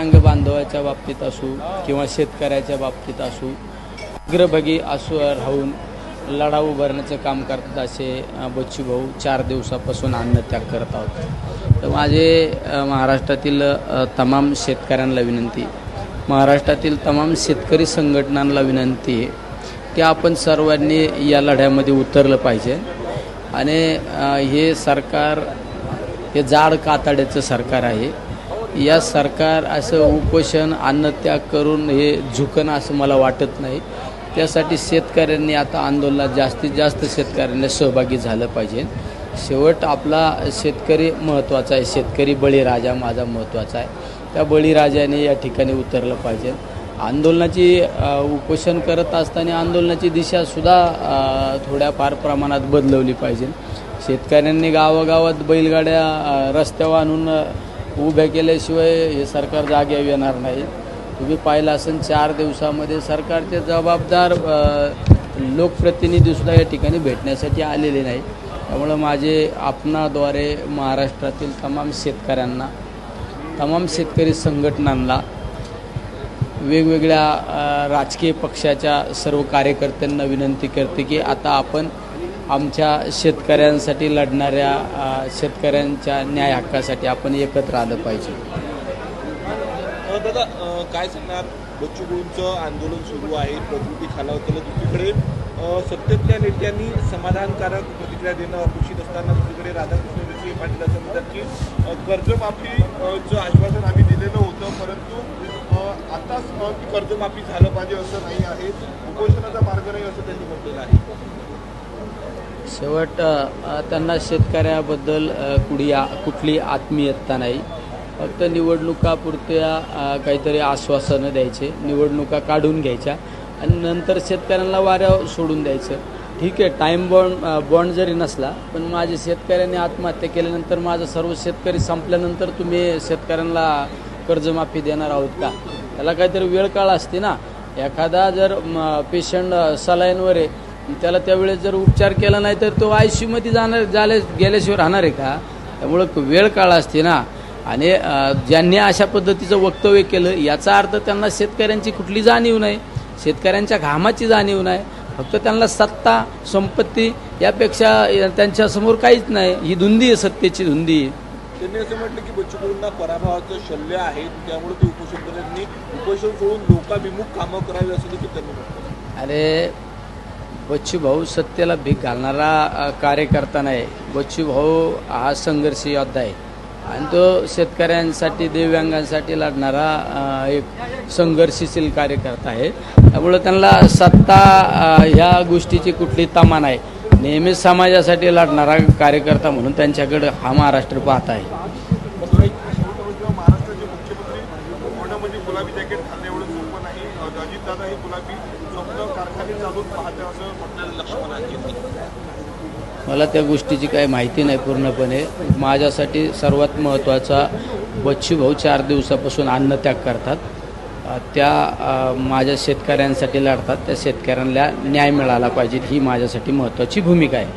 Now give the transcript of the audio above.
अंग बांधवाच्या बाबतीत असू किंवा शेतकऱ्याच्या बाबतीत असू अग्रभागी असू राहून लढा उभारण्याचं काम करतात असे अ, बच्चू भाऊ चार दिवसापासून अन्नत्याग करत आहोत. तर माझे महाराष्ट्रातील तमाम शेतकऱ्यांना विनंती. महाराष्ट्रातील तमाम शेतकरी संघटनांना विनंती आहे की आपण सर्वांनी या लढ्यामध्ये उतरलं पाहिजे. आणि हे सरकार हे जाड कातड्याचं सरकार आहे. या सरकार असं उपोषण अन्नत्याग करून हे झुकणं असं मला वाटत नाही. त्यासाठी शेतकऱ्यांनी आता आंदोलनात जास्तीत जास्त शेतकऱ्यांना सहभागी झालं पाहिजे. शेवट आपला शेतकरी महत्त्वाचा आहे. शेतकरी बळीराजा माझा महत्त्वाचा आहे. त्या बळीराजाने या ठिकाणी उतरलं पाहिजे. आंदोलनाची उपोषण करत असताना आंदोलनाची दिशासुद्धा थोड्याफार प्रमाणात बदलवली पाहिजे. शेतकऱ्यांनी गावागावात बैलगाड्या रस्त्यावर आणून उभ्या केल्याशिवाय हे सरकार जाग्यावर येणार नाही. तुम्ही पाहिलं असेल चार दिवसामध्ये सरकारचे जबाबदार लोकप्रतिनिधीसुद्धा या ठिकाणी भेटण्यासाठी आलेले नाही त्यामुळं माझे आपणाद्वारे महाराष्ट्रातील तमाम शेतकऱ्यांना तमाम शेतकरी संघटनांना वेगवेगळ्या राजकीय पक्षाच्या सर्व कार्यकर्त्यांना विनंती करते की आता आपण आमच्या शेतकऱ्यांसाठी लढणाऱ्या शेतकऱ्यांच्या न्याय हक्कासाठी आपण एकत्र आलं पाहिजे. दादा काय सांगणार? बच्चू आंदोलन सुरू आहे. प्रकृती खालावतेला दुसरीकडे सत्तेतल्या नेत्यांनी समाधानकारक प्रतिक्रिया देणं अपेक्षित असताना दुसरीकडे राधाकृष्ण विखे पाटील असं म्हणतात की कर्जमाफीचं आश्वासन आम्ही दिलेलं होतं परंतु आताच कर्जमाफी झालं पाहिजे असं नाही आहे. उपोषणाचा मार्ग नाही असं त्यांनी म्हटलेलं आहे. शेवट त्यांना शेतकऱ्याबद्दल अ, कुडी कुठली आत्मीयता नाही. फक्त निवडणुकापुरत्या काहीतरी आश्वासनं द्यायचे निवडणुका काढून घ्यायच्या आणि नंतर शेतकऱ्यांना वाऱ्या सोडून द्यायचं. ठीक आहे टाईम बॉन्ड बॉन्ड जरी नसला पण माझे शेतकऱ्यांनी आत्महत्या केल्यानंतर माझं सर्व शेतकरी संपल्यानंतर तुम्ही शेतकऱ्यांना कर्जमाफी देणार आहोत का? त्याला काहीतरी वेळ काळ असते ना. एखादा जर पेशंट सलाईनवर आहे त्याला त्यावेळेस जर उपचार केला नाही तर तो आय सी मध्ये जाणार झाल्या गेल्याशिवाय राहणार आहे का? त्यामुळं वेळ काळ असते ना. आणि ज्यांनी अशा पद्धतीचं वक्तव्य केलं याचा अर्थ त्यांना शेतकऱ्यांची कुठली जाणीव नाही. शेतकऱ्यांच्या घामाची जाणीव नाही. फक्त त्यांना सत्ता संपत्ती यापेक्षा त्यांच्यासमोर काहीच नाही. ही धुंदी आहे सत्तेची धुंदी. आहे त्यांनी असं म्हटलं की बच्चू कडूंना पराभवाचं शल्य आहे त्यामुळे ते उपोषण सोडून लोकाभिमुख कामं करावी असं देखील त्यांनी म्हटलं. अरे बच्चू भाऊ सत्तेला भीक घालणारा कार्यकर्ता नाही. बच्चू भाऊ हा संघर्ष योद्धा आहे. आणि तो शेतकऱ्यांसाठी दिव्यांगांसाठी लढणारा एक संघर्षशील कार्यकर्ता आहे. त्यामुळं त्यांना सत्ता ह्या गोष्टीची कुठली तमा नाही. नेहमीच समाजासाठी लढणारा कार्यकर्ता म्हणून त्यांच्याकडं हा महाराष्ट्र पाहत आहे. अजितदादा हे गुलाबी स्वप्न कारखाने चालून पाहते असं म्हटलेलं मला त्या गोष्टीची काही माहिती नाही पूर्णपणे. माझ्यासाठी सर्वात महत्त्वाचा बच्चू भाऊ चार दिवसापासून अन्नत्याग करतात. अ, त्या माझ्या शेतकऱ्यांसाठी लढतात. त्या शेतकऱ्यांना न्याय मिळाला पाहिजे ही माझ्यासाठी महत्त्वाची भूमिका आहे.